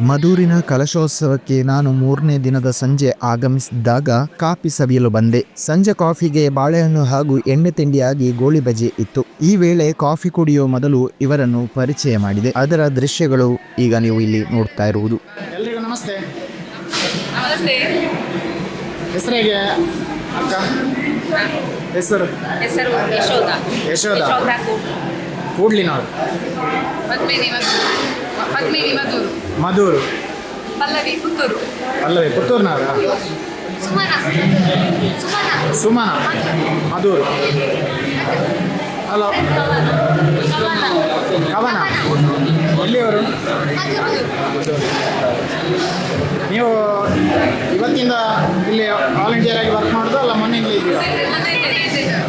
ಮಧೂರಿನ ಕಲಶೋತ್ಸವಕ್ಕೆ ನಾನು ಮೂರನೇ ದಿನದ ಸಂಜೆ ಆಗಮಿಸಿದಾಗ ಕಾಫಿ ಸವಿಯಲು ಬಂದೆ. ಸಂಜೆ ಕಾಫಿಗೆ ಬಾಳೆಹಣ್ಣು ಹಾಗೂ ಎಣ್ಣೆ ತಿಂಡಿಯಾಗಿ ಗೋಳಿ ಬಜೆ ಇತ್ತು. ಈ ವೇಳೆ ಕಾಫಿ ಕುಡಿಯೋ ಮೊದಲು ಇವರನ್ನು ಪರಿಚಯ ಮಾಡಿದೆ. ಅದರ ದೃಶ್ಯಗಳು ಈಗ ನೀವು ಇಲ್ಲಿ ನೋಡ್ತಾ ಇರುವುದು. ಎಲ್ರಿಗೂ ನಮಸ್ತೆ. ನಮಸ್ತೆ. ಹೆಸರು ಹೇಗೆ ಅಕ್ಕ. ಹೆಸರು? ಹೆಸರು ಯಶೋಧ. ಯಶೋಧ. ಕೂಡ್ಲಿನವರು ಪದ್ಮಿನಿ ಪದ್ಮಿನಿ ಮಧುರು ಮಧೂರು. ಪಲ್ಲವಿ ಪುತ್ತೂರು. ಅಲ್ಲವೇ ಪುತ್ತೂರಿನವರ? ಸುಮನ. ಮಧುರು. ಹಲೋ. ಕವನ. ಎಲ್ಲಿಯವರು? ನೀವು ಇವತ್ತಿಂದ ಇಲ್ಲಿ ವಾಲಂಟಿಯರ್ ಆಗಿ ವರ್ಕ್ ಮಾಡೋದು ಅಲ್ಲ ಮನೆಯಲ್ಲಿ ಮೊನ್ನೆ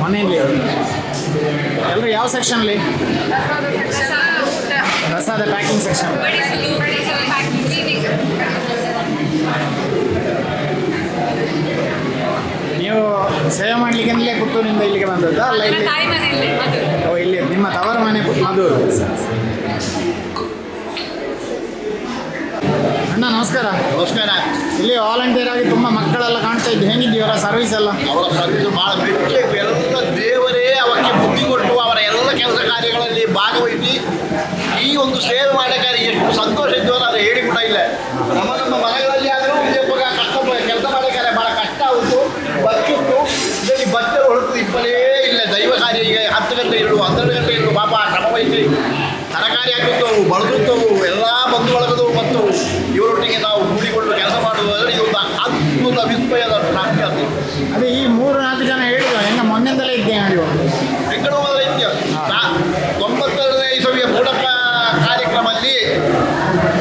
ಮನೆಯಲ್ಲಿ ಎಲ್ಲರೂ ಯಾವ ಸೆಕ್ಷನ್ಲಿ ಪ್ರಸಾದ ಪ್ಯಾಕಿಂಗ್ ಸೆಕ್ಷನ್ ನೀವು ಸೇವೆ ಮಾಡ್ಲಿಕ್ಕೆ ಅಂತಲೇ ಪುತ್ತೂರಿಂದ ಇಲ್ಲಿಗೆ ಬಂದದ್ದಾ? ಅಲ್ಲ ಇಲ್ಲಿ ಓ ಇಲ್ಲಿ ನಿಮ್ಮ ತವರ ಮನೆ ಮಧುರು ಅಣ್ಣ ನಮಸ್ಕಾರ. ನಮಸ್ಕಾರ. ಇಲ್ಲಿ ವಾಲಂಟಿಯರ್ ಆಗಿ ತುಂಬ ಮಕ್ಕಳೆಲ್ಲ ಕಾಣ್ತಾ ಇದ್ದು. ಹೆಂಗಿದ್ದೀವರ ಸರ್ವಿಸ್ ಎಲ್ಲ? ಅವರ ಸರ್ವಿಸ್ ಬಹಳ ಮೆಚ್ಚಬೇಕು ಎಲ್ಲ ದೇವರೇ ಅವಕ್ಕೆ ಬುದ್ಧಿ ಕೊಟ್ಟು ಅವರ ಎಲ್ಲ ಕೆಲಸ ಕಾರ್ಯಗಳಲ್ಲಿ ಭಾಗವಹಿಸಿ ಒಂದು ಸೇವೆ ಮಾಡಬೇಕಾದ್ರೆ ಎಷ್ಟು ಸಂತೋಷ ಇದ್ದು ಅದು ಹೇಳಿ ಕೂಡ ಇಲ್ಲ. ನಮ್ಮ ನಮ್ಮ ಮನೆಗಳಲ್ಲಿ ಆದರೂ ಉದ್ಯೋಗ ಕಷ್ಟ ಕೆಲಸ ಮಾಡಬೇಕಾದ್ರೆ ಬಹಳ ಕಷ್ಟ ಆಯಿತು ಬದುಕಿತ್ತು ಇದರಲ್ಲಿ ಬಚ್ಚಲು ಹೊರತು ಇಬ್ಬರೇ ಇಲ್ಲ. ದೈವ ಕಾರ್ಯ ಈಗ ಹತ್ತು ಗಂಟೆ ಇರು ಹನ್ನೆರಡು ಗಂಟೆ ಇರಲು ಪಾಪ ಶ್ರಮ ವಹಿಸಿ ತರಕಾರಿ ಹಾಕುತ್ತವು ಬಳದುತ್ತವು ಎಲ್ಲ ಬಂಧು ಬಳಗದವು ಮತ್ತು ಇವರೊಟ್ಟಿಗೆ ನಾವು ಕೂಡಿಕೊಂಡು ಕೆಲಸ ಮಾಡುವುದರಲ್ಲಿ ಇದೊಂದು ಅದ್ಭುತ ವಿಸ್ಮಯದ ಸಾಧ್ಯ ಅದೇ. ಈ ಮೂರು ನಾಲ್ಕು ಜನ ಹೇಳಿದ್ರು ಹೆಂಗ ಮೊನ್ನೆಯಿಂದಲೇ ಇದ್ದೆ ನೀವು ಬೆಂಗಳೂರಲ್ಲಿ ಇದೆಯಾ ನಾ- ತೊಂಬತ್ತೆರಡನೇ ಇಸವಿಯ ಮೂಡಪ್ಪ ಕಾರ್ಯಕ್ರಮದಲ್ಲಿ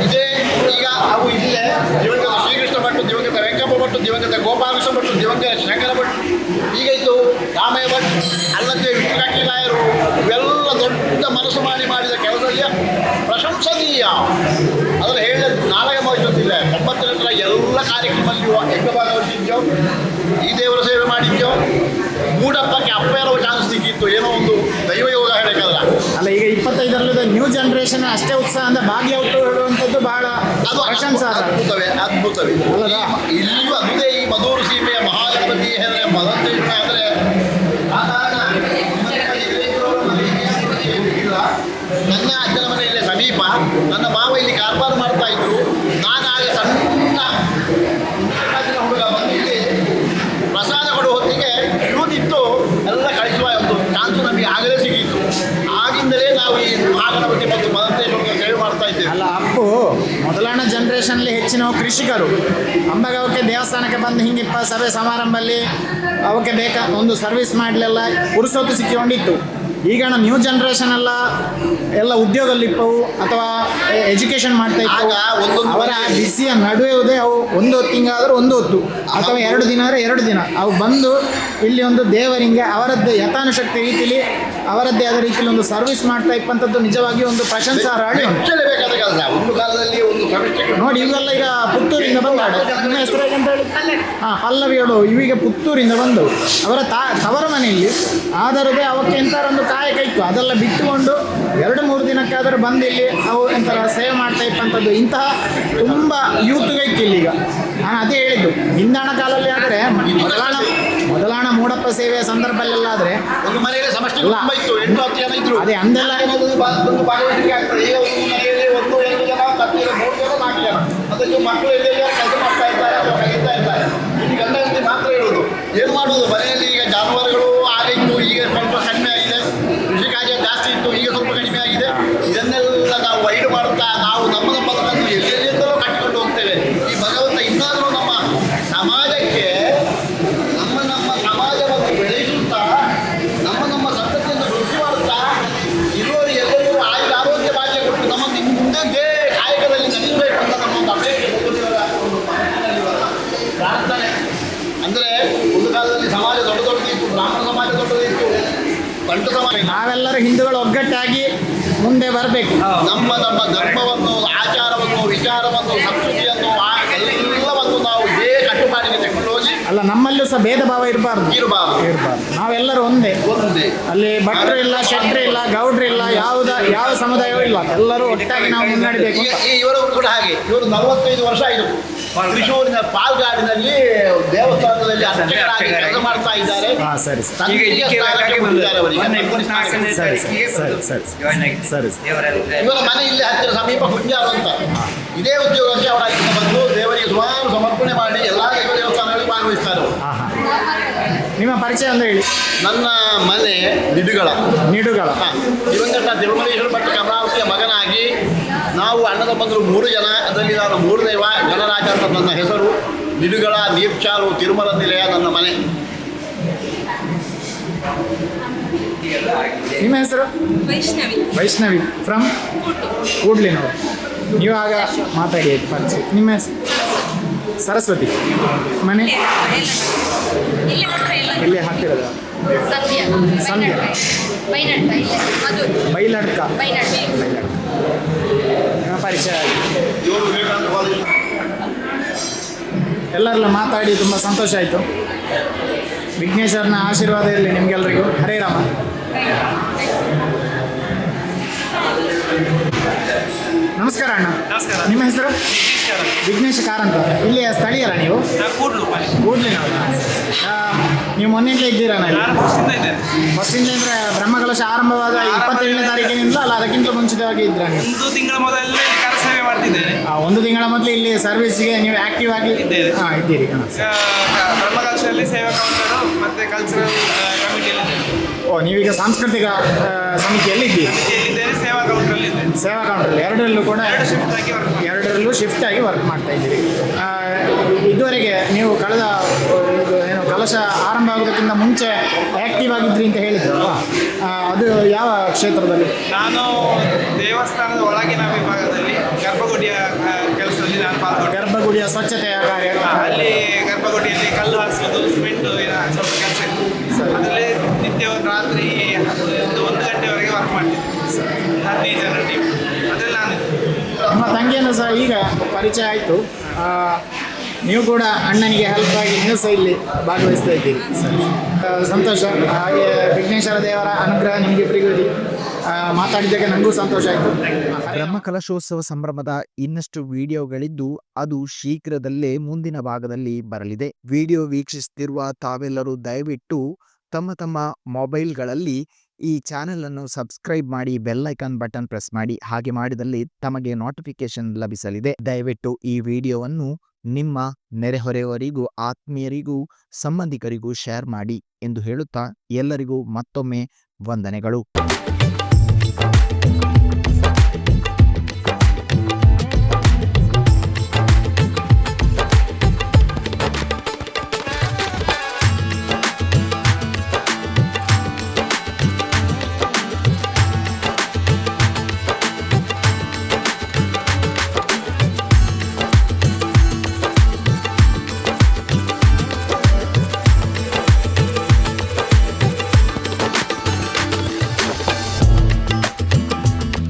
ಇದೇ ಈಗ ಅವು ಇಲ್ಲೇ ದಿವಂಗತ ಶ್ರೀಕೃಷ್ಣ ಭಟ್ ದಿವಂಗತ ವೆಂಕಪ್ಪ ಭಟ್ ದಿವಂಗತ, ಗೋಪಾಲಕೃಷ್ಣ ಭಟ್ ದಿವಂಗತ ಶಂಕರ ಭಟ್ ಈಗ ರಾಮಯ್ಯ ಭಟ್ ಅಲ್ಲದೆ ವಿಷ್ಣುಕಾಕಿ ನಾಯರು, ಇವೆಲ್ಲ ದೊಡ್ಡ ಮನಸ್ಸು ಮಾಡಿ ಮಾಡಿದ ಕೆಲಸದಲ್ಲಿ ಪ್ರಶಂಸನೀಯ. ಅದನ್ನು ಹೇಳಿದ ನಾಲ್ಕು ಮಾಡಿಲ್ಲ ತೊಂಬತ್ತೆರಡರ ಎಲ್ಲ ಕಾರ್ಯಕ್ರಮದಲ್ಲಿಯೂ ಹೆಂಗ ಭಾಗವಹಿಸಿದ್ಯೋ ಈ ದೇವರ ಸೇವೆ ಮಾಡಿದ್ಯೋ, ಮೂಡಪ್ಪಕ್ಕೆ ಅಪ್ಪ ಚಾನ್ಸ್ ಸಿಕ್ಕಿತ್ತು, ಏನೋ ಒಂದು ದೈವ ಯೋಗ ಹೇಳಕ್ಕಲ್ಲ ಅಲ್ಲ, ಈಗ ಇಪ್ಪತ್ತೈದರಲ್ಲಿದ್ದ ನ್ಯೂ ಜನ್ರೇಷನ್ ಅಷ್ಟೇ ಉತ್ಸಾಹ ಅಂದ್ರೆ ಹುಟ್ಟು ಹೇಳುವಂಥದ್ದು ಬಹಳ ಅದು ಪ್ರಶಂಸಾರ್ಹ ಅದ್ಭುತವೇ ಅದ್ಭುತವೇ ಅಲ್ಲದಾ? ಈ- ಇಲ್ಲಿಯೂ ಅದುದೇ ಈ ಮಧುರ ಸೀಮೆಯ ಮಹಾಗಣಪತಿ ಮದಂತ ಮದಂತೇಶ್ವರ ಆದರೆ ಆ ಹೆಚ್ಚಿನ ಕೃಷಿಕರು. ಅಂಬಾಗ ಅವಕ್ಕೆ ದೇವಸ್ಥಾನಕ್ಕೆ ಬಂದು ಹಿಂಗಿಪ್ಪ ಸಭೆ ಸಮಾರಂಭದಲ್ಲಿ ಅವಕ್ಕೆ ಬೇಕಾ ಒಂದು ಸರ್ವಿಸ್ ಮಾಡಲಿಲ್ಲ ಪುರುಸೊತ್ತು ಸಿಕ್ಕಿಕೊಂಡಿತ್ತು. ಈಗ ನ್ಯೂ ಜನ್ರೇಷನ್ ಎಲ್ಲ ಎಲ್ಲ ಉದ್ಯೋಗಲ್ಲಿಪ್ಪವು ಅಥವಾ ಎಜುಕೇಶನ್ ಮಾಡ್ತಾ ಇತ್ತು. ಅವರ ಬಿಸಿಯ ನಡುವೆ ಅವು ಒಂದು ಹೊತ್ತಿಂಗಾದ್ರೆ ಒಂದು ಹೊತ್ತು ಅಥವಾ ಎರಡು ದಿನ ಆದರೆ ಎರಡು ದಿನ. ಅವು ಬಂದು ಇಲ್ಲಿ ಒಂದು ದೇವರಿಗೆ ಅವರದ್ದು ಯಥಾನುಶಕ್ತಿ ರೀತಿಲಿ ಅವರದ್ದೇ ಆದ ರೀತಿಯಲ್ಲಿ ಒಂದು ಸರ್ವಿಸ್ ಮಾಡ್ತಾ ಇಪ್ಪಂಥದ್ದು ನಿಜವಾಗಿ ಒಂದು ಪ್ರಶಂಸಾರ್ಹ ಒಂದು ಕಾಲದಲ್ಲಿ ನೋಡಿ ಇವೆಲ್ಲ ಈಗ ಪುತ್ತೂರಿಂದ ಬಂದಾಡು ನಿಮ್ಮ ಹೆಸರು ಅಂತ ಹೇಳಿ? ಹಾಂ ಪಲ್ಲವಿಗಳು ಇವೀಗ ಪುತ್ತೂರಿಂದ ಬಂದು ಅವರ ತಾ ತವರ ಮನೆಯಲ್ಲಿ ಆದರೂ ಅವಕ್ಕೆ ಎಂತಾರೊಂದು ಕಾಯಕ ಇತ್ತು. ಅದೆಲ್ಲ ಬಿಟ್ಟುಕೊಂಡು ಎರಡು ಮೂರು ದಿನಕ್ಕಾದರೂ ಬಂದು ಇಲ್ಲಿ ಅವು ಎಂಥರ ಸೇವೆ ಮಾಡ್ತಾ ಇಪ್ಪಂಥದ್ದು ಇಂತಹ ತುಂಬ ಯೂತ್ಗೆ ಇತ್ತು ಇಲ್ಲೀಗ ನಾನು ಅದೇ ಹೇಳಿದ್ದು. ಹಿಂದಾಣ ಕಾಲದಲ್ಲಿ ಆದರೆ ಮೊದಲಾಣ ಮೊದಲಾಣ ಮೂಡಪ್ಪ ಸೇವೆಯ ಸಂದರ್ಭದಲ್ಲೆಲ್ಲ ಆದರೆ ಅದೇ ಮನೆಯಲ್ಲಿ ಸಮಷ್ಟಿ ಇಲ್ಲ. ತುಂಬ ಇತ್ತು ಎಂಟು ಹತ್ತು ಜನ ಇದ್ರು ಅದೇ ಅಂದೆಲ್ಲ ಒಂದು ಬಾ- ಒಂದು ಭಾಗವಹಿಸಿಕೆ ಆಗ್ತದೆ ಈಗ ಒಂದು ಮನೆಯಲ್ಲಿ ಒಂದು ಎರಡು ಜನ ಹತ್ತು ಜನ ಮೂರು ಜನ ನಾಲ್ಕು ಜನ ಅದಕ್ಕೆ ಮಕ್ಕಳು ಎಲ್ಲೆಲ್ಲ ಕೆಲಸ ಮಾಡ್ತಾ ಇರ್ತಾರೆ ಅಥವಾ ಕಲಿತಾ ಇರ್ತಾರೆ ಇಲ್ಲಿ ಗಂಡ ಹೆಂಡತಿ ಮಾತ್ರ ಇರೋದು ಏನು ಮಾಡುವುದು ಮನೆಯಲ್ಲಿ ಈಗ ಜಾನುವಾರುಗಳು ಆಗಿತ್ತು ಈಗ ಸ್ವಲ್ಪ ಕಡಿಮೆ ಆಗಿದೆ ಕೃಷಿ ಕಾರ್ಯ ಜಾಸ್ತಿ ಇತ್ತು ಈಗ ಸ್ವಲ್ಪ ಕಡಿಮೆ ಆಗಿದೆ ಇದನ್ನೆಲ್ಲ ನಾವು ವೈಡ್ ಮಾಡುತ್ತಾ ನಾವು ನಮ್ಮ ನಮ್ಮ ಬದುಕನ್ನು ಎಲ್ಲೆಲ್ಲಿಂದಲೂ ಕಟ್ಟಿಕೊಂಡು ಹೋಗ್ತೇವೆ ಈ ಭಗವಂತ ಇನ್ನಾದರೂ ನಮ್ಮ ಸಮಾಜಕ್ಕೆ ನಮ್ಮ ನಮ್ಮ ಸಮಾಜವನ್ನು ಬೆಳೆಸುತ್ತಾ ನಮ್ಮ ನಮ್ಮ ಸಂತತಿಯನ್ನು ವೃದ್ಧಿ ಮಾಡುತ್ತಾ ಇರುವವರು ಎಲ್ಲರಿಗೂ ಆಯುಧ ಆರೋಗ್ಯ ಭಾಗ್ಯ ಕೊಟ್ಟು ನಮ್ಮನ್ನು ಇನ್ನು ಮುಂದೆ ಇದೇ ಕಾಯಕದಲ್ಲಿ ನಡೆಸಬೇಕು ಅಂತ ನಮ್ಮ ಒಂದು ಅಪೇಕ್ಷೆ ಭಗವಂತನ ಒಂದು ಮನಸ್ಸಿನಲ್ಲಿ ಬರುವ ಪ್ರಾರ್ಥನೆ ಅಂದರೆ ಒಂದು ಕಾಲದಲ್ಲಿ ಸಮಾಜ ದೊಡ್ಡ ದೊಡ್ಡದಿತ್ತು ಬ್ರಾಹ್ಮಣ ಸಮಾಜ ದೊಡ್ಡದಿತ್ತು ಬಂಟು ಸಮಾಜ ನಾವೆಲ್ಲರೂ ಹಿಂದೂಗಳು ಒಗ್ಗಟ್ಟಾಗಿ ಮುಂದೆ ಬರಬೇಕು. ನಮ್ಮ ನಮ್ಮ ಧರ್ಮವನ್ನು ಆಚಾರವನ್ನು ವಿಚಾರವನ್ನು ಸಂಸ್ಕೃತಿಯನ್ನು ಆ ಎಲ್ಲವನ್ನು ನಾವು ಇದೇ ಕಟ್ಟುಪಾಡಿಗೆ ತೆಗೆದುಕೊಂಡು ಹೋಗಿ ಅಲ್ಲ ನಮ್ಮಲ್ಲೂ ಸಹ ಭೇದ ಭಾವ ಇರಬಾರ್ದು. ಇರಬಾರ್ದು. ಇರಬಾರ್ದು. ನಾವೆಲ್ಲರೂ ಒಂದೇ. ಒಂದೇ. ಅಲ್ಲಿ ಭಟ್ರು ಇಲ್ಲ ಶೆಟ್ರು ಇಲ್ಲ ಗೌಡ್ರು ಇಲ್ಲ ಯಾವ್ದ ಯಾವ ಸಮುದಾಯವೂ ಇಲ್ಲ. ಎಲ್ಲರೂ ಒಟ್ಟಾಗಿ ನಾವು ಮುನ್ನಡಿಬೇಕು ಈಗ ಈ ಇವರು ಕೂಡ ಹಾಗೆ. ಇವರು ನಲವತ್ತೈದು ವರ್ಷ ಆಯಿತು. ತ್ರಿಶೂರಿನ ಪಾಲ್ಗಾಡಿನಲ್ಲಿ ದೇವಸ್ಥಾನದಲ್ಲಿ ಅರ್ಚಕರಾಗಿ ಕೆಲಸ ಮಾಡ್ತಾ ಇದ್ದಾರೆ. ಹಾ ಸರಿ ಸರ್. ತಂದೆಗೆ ಇದಕ್ಕೆ ಸ್ಥಾನಕ್ಕೆ ಬಂದಿದ್ದಾರೆ ಅವರಿಗೆ. ಮೊನ್ನೆ ಇಪ್ಪತ್ನಾಲ್ಕನೇ ಸರಿ, ತಾರೀಕಿಗೆ ಸರಿ, ಸರಿ. join ಆಗಿದೆ. ಸರಿ. ದೇವರೆಲ್ಲ ಇವರ ಮನೆ ಇಲ್ಲಿ ಹತ್ತಿರ ಸಮೀಪ ಹುಂಜಾರು ಅಂತ. ಇದೇ ಉದ್ಯೋಗಕ್ಕೆ ಅವರ ಬಂದು ನಿಮ್ಮ ಪರಿಚಯ ಅಂತ ಹೇಳಿ. ನನ್ನ ಮನೆ ನಿಡುಗಳ ನಿಡುಗಳ ದಿವಂಗತ ತಿರುಮಲೇಶ್ವರ ಭಟ್ ಕಮಲಾವತಿಯ ಮಗನಾಗಿ ನಾವು ಅಣ್ಣದ ಬಂದರು ಮೂರು ಜನ ಅದರಲ್ಲಿ ನಾನು ಮೂರು ದೈವ ಗಣರಾಜ ಅಂತ ನನ್ನ ಹೆಸರು ನಿಡುಗಳ ನೀರ್ಚಾಲು ತಿರುಮಲ ನಿಲಯ ನನ್ನ ಮನೆ. ನಿಮ್ಮ ಹೆಸರು? ವೈಷ್ಣವಿ. ವೈಷ್ಣವಿ. ಫ್ರಮ್ ಕೂಡ್ಲಿನವರು. ನೀವು ಆಗ ಮಾತಾಡಿ ಆಯ್ತು ಪರಿಚಯ. ನಿಮ್ಮ ಹೆಸರು? ಸರಸ್ವತಿ. ಮನೆ? ಎಲ್ಲಿ ಹಾಕ್ತಿರೋದು? ಇಲ್ಲ. ಹತ್ತಿರದ ಸಂಧ್ಯಾ ಬೈಲಡ್ಕ. ಪರಿಚಯ ಎಲ್ಲರೆಲ್ಲ ಮಾತಾಡಿ ತುಂಬ ಸಂತೋಷ ಆಯಿತು. ವಿಘ್ನೇಶ್ವರನ ಆಶೀರ್ವಾದ ಇರಲಿ ನಿಮಗೆಲ್ಲರಿಗೂ ಹರೇ ರಾಮ. ನಮಸ್ಕಾರ ಅಣ್ಣ. ನಮಸ್ಕಾರ. ನಿಮ್ಮ ಹೆಸರು? ವಿಘ್ನೇಶ್ ಕಾರಂತ ಇಲ್ಲಿ ಸ್ಥಳೀಯರ ನೀವು? ಕೂಡ್ಲು ಕೂಡ್ಲಿನವರ? ನೀವು ಮೊನ್ನೆಯಿಂದ ಇದ್ದೀರಾ ನಾನು ನಾನು ಫಸ್ಟಿಂದ ಅಂದ್ರೆ ಬ್ರಹ್ಮಕಲಶ ಆರಂಭವಾದ ಇಪ್ಪತ್ತೇಳನೇ ತಾರೀಕಿನಿಂದ ಅಲ್ಲ ಅದಕ್ಕಿಂತ ಮುಂಚಿತವಾಗಿ ಇದ್ರ ಒಂದು ತಿಂಗಳ ಮೊದಲೇ ಕಾರ್ಯಸೇವೆ ಮಾಡ್ತಿದ್ದೇನೆ. ಒಂದು ತಿಂಗಳ ಮೊದಲು ಇಲ್ಲಿ ಸರ್ವಿಸ್ಗೆ ನೀವು ಆಕ್ಟಿವ್ ಆಗಿ. ಹಾಂ ಇದ್ದೀರಿ ಬ್ರಹ್ಮಕಲಶದಲ್ಲಿ ಸೇವಾ ಕೌಂಟರು ಮತ್ತೆ ಕಲ್ಚರಲ್ ಕಮಿಟಿಯಲ್ಲಿ ಓ ನೀವೀಗ ಸಾಂಸ್ಕೃತಿಕ ಸಮಿತಿಯಲ್ಲಿ ಇದ್ದೀರಿ ಸೇವಾ ಇದ್ದೇನೆ ಸೇವಾ ಕೌಂಟ್ರಲ್ಲಿ ಎರಡರಲ್ಲೂ ಕೂಡ ಎರಡು ಶಿಫ್ಟ್ ವರ್ಕ್ ಎರಡರಲ್ಲೂ ಶಿಫ್ಟ್ ಆಗಿ ವರ್ಕ್ ಮಾಡ್ತಾ ಇದ್ದೀವಿ ಇದುವರೆಗೆ ನೀವು ಕಳೆದ ಇದು ಏನು ಕಲಶ ಆರಂಭ ಆಗೋದಕ್ಕಿಂತ ಮುಂಚೆ ಆ್ಯಕ್ಟಿವ್ ಆಗಿದ್ರಿ ಅಂತ ಹೇಳಿದ್ರಲ್ವಾ? ಅದು ಯಾವ ಕ್ಷೇತ್ರದಲ್ಲಿ? ನಾನು ದೇವಸ್ಥಾನದ ಒಳಗಿನ ವಿಭಾಗದಲ್ಲಿ ಗರ್ಭಗುಡಿಯ ಕೆಲಸದಲ್ಲಿ ನಾನು ಪಾಲ್ಗೊಂಡೆ ಗರ್ಭಗುಡಿಯ ಸ್ವಚ್ಛತೆಯ ಕಾರ್ಯ. ಅಲ್ಲಿ ಗರ್ಭಗುಡಿಯಲ್ಲಿ ಕಲ್ಲು ಹಾಸೋದು ಸಿಮೆಂಟು ಸ್ವಲ್ಪ ಕೆಲಸ ಇತ್ತು. ಅದರಲ್ಲಿ ನಿತ್ಯ ರಾತ್ರಿ ಒಂದು ಒಂದು ಗಂಟೆವರೆಗೆ ವರ್ಕ್ ಮಾಡ್ತಿದ್ದೆ. ಹದಿನೈದು ನಿಮ್ಮ ತಂಗಿಯನ್ನು ಸಹ ಈಗ ಪರಿಚಯ ಆಯಿತು. ನೀವು ಕೂಡ ಅಣ್ಣನಿಗೆ ಹೆಲ್ಪ್ ಆಗಿ ನೀವು ಸಹ ಇಲ್ಲಿ ಭಾಗವಹಿಸ್ತಾ ಇದ್ದೀರಿ. ಸಂತೋಷ. ಹಾಗೆ ವಿಘ್ನೇಶ್ವರ ದೇವರ ಅನುಗ್ರಹ ನಿಮಗಿಬ್ಬರಿಗೂ ಇರಲಿ. ಮಾತಾಡಿದ್ದಕ್ಕೆ ನನಗೂ ಸಂತೋಷ ಆಯಿತು. ಬ್ರಹ್ಮಕಲಶೋತ್ಸವ ಸಂಭ್ರಮದ ಇನ್ನಷ್ಟು ವಿಡಿಯೋಗಳಿದ್ದು ಅದು ಶೀಘ್ರದಲ್ಲೇ ಮುಂದಿನ ಭಾಗದಲ್ಲಿ ಬರಲಿದೆ. ವಿಡಿಯೋ ವೀಕ್ಷಿಸುತ್ತಿರುವ ತಾವೆಲ್ಲರೂ ದಯವಿಟ್ಟು ತಮ್ಮ ತಮ್ಮ ಮೊಬೈಲ್ಗಳಲ್ಲಿ ಈ ಚಾನೆಲ್ ಅನ್ನು ಸಬ್ಸ್ಕ್ರೈಬ್ ಮಾಡಿ, ಬೆಲ್ ಐಕಾನ್ ಬಟನ್ ಪ್ರೆಸ್ ಮಾಡಿ, ಹಾಗೆ ಮಾಡಿದಲ್ಲಿ ತಮಗೆ ನೋಟಿಫಿಕೇಶನ್ ಲಭಿಸಲಿದೆ. ದಯವಿಟ್ಟು ಈ ವಿಡಿಯೋವನ್ನು ನಿಮ್ಮ ನೆರೆಹೊರೆಯವರಿಗೂ, ಆತ್ಮೀಯರಿಗೂ, ಸಂಬಂಧಿಕರಿಗೂ ಶೇರ್ ಮಾಡಿ ಎಂದು ಹೇಳುತ್ತಾ ಎಲ್ಲರಿಗೂ ಮತ್ತೊಮ್ಮೆ ವಂದನೆಗಳು.